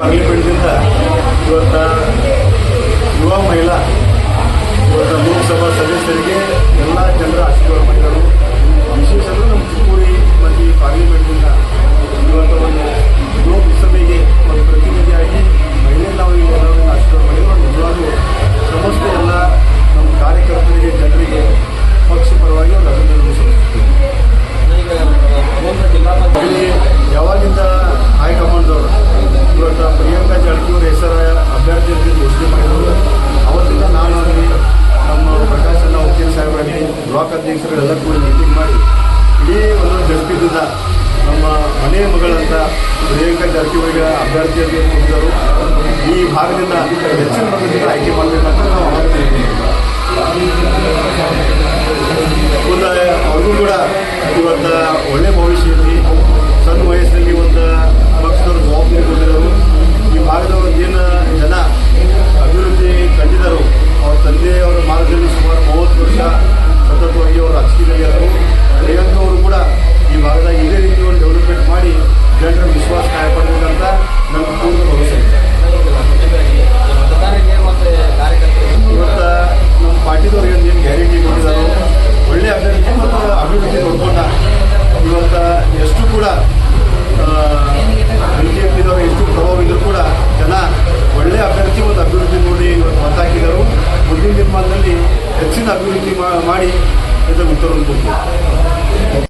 parliament दिवसा जो आता युवा महिला ಕೂಡ ಮೀಟಿಂಗ್ ಮಾಡಿ ಇಡೀ ಒಂದು ಜನಪಿದಿಂದ ನಮ್ಮ ಮನೆ ಮಗಳಂತ ಪ್ರಿಯಾಂಕಾ ಜಾರಕಿಹೊಳಿಗಳ ಅಭ್ಯರ್ಥಿಯಾಗಿ ಕೂತಿದ್ದರು ಈ ಭಾಗದಿಂದ ಹೆಚ್ಚಿನ ಮತದಿಂದ ಆಯ್ಕೆ ಮಾಡಬೇಕಂತ ನಾವು ಆಗ್ತೀವಿ ಇದ್ದೀವಿ ಅವ್ರಿಗೂ ಕೂಡ ಇವತ್ತು ಒಳ್ಳೆ ಭವಿಷ್ಯ ಜೊತೆ ಒಪ್ಪಂದ ಇವತ್ತ ಎಷ್ಟು ಕೂಡ ಬಿ ಜೆ ಪಿದವರು ಎಷ್ಟು ಕೂಡ ಜನ ಒಳ್ಳೆ ಅಭ್ಯರ್ಥಿ ಒಂದು ಅಭಿವೃದ್ಧಿ ನೋಡಿ ಇವತ್ತು ಮತಾಕಿದರು ಮುಂದಿನ ದಿನಮಾನದಲ್ಲಿ ಹೆಚ್ಚಿನ ಅಭಿವೃದ್ಧಿ ಮಾಡಿ ಇದನ್ನು ಉತ್ತರವನ್ನು ಕೊಡ್ತೀವಿ